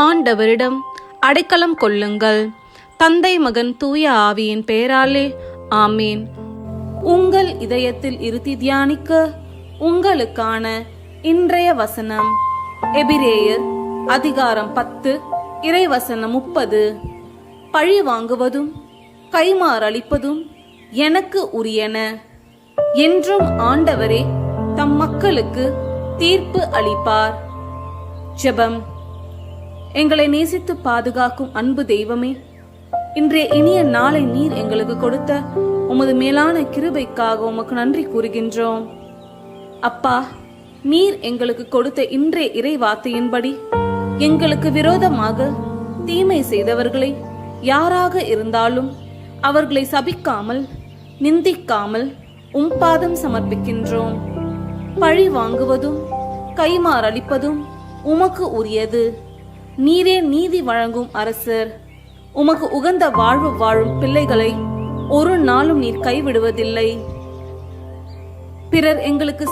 ஆண்டவரிடம் அடைக்கலம் கொள்ளுங்கள். தந்தை மகன் தூய ஆவியின் பெயராலே ஆமீன். உங்கள் இதயத்தில் இருத்தி தியானிக்க உங்களுக்கான இன்றைய வசனம் எபிரேயர் அதிகாரம் பத்து இறைவசனம் முப்பது. பழி வாங்குவதும் கைமாறளிப்பதும் எனக்கு உரியன. என்றும் ஆண்டவரே தம் மக்களுக்கு தீர்ப்பு அளிப்பார். ஜெபம். எங்களை நேசித்து பாதுகாக்கும் அன்பு தெய்வமே இன்றைய இனிய நாளை நீர் எங்களுக்கு கொடுத்த உமது மேலான கிருபைக்காக உமக்கு நன்றி கூறுகின்றோம். அப்பா நீர் எங்களுக்கு கொடுத்த இன்றைய இறை வார்த்தையின்படி எங்களுக்கு விரோதமாக தீமை செய்தவர்களை யாராக இருந்தாலும் அவர்களை சபிக்காமல் நிந்திக்காமல் உம் பாதம் சமர்ப்பிக்கின்றோம். பழி வாங்குவதும் கைமாறளிப்பதும் உமக்கு உரியது. நீரே நீதி வழங்கும் அரசர். உமக்கு உகந்த வாழ்வு வாழும் பிள்ளைகளை ஒரு நாளும் நீர் கைவிடுவதில்லை. பிறர் எங்களுக்கு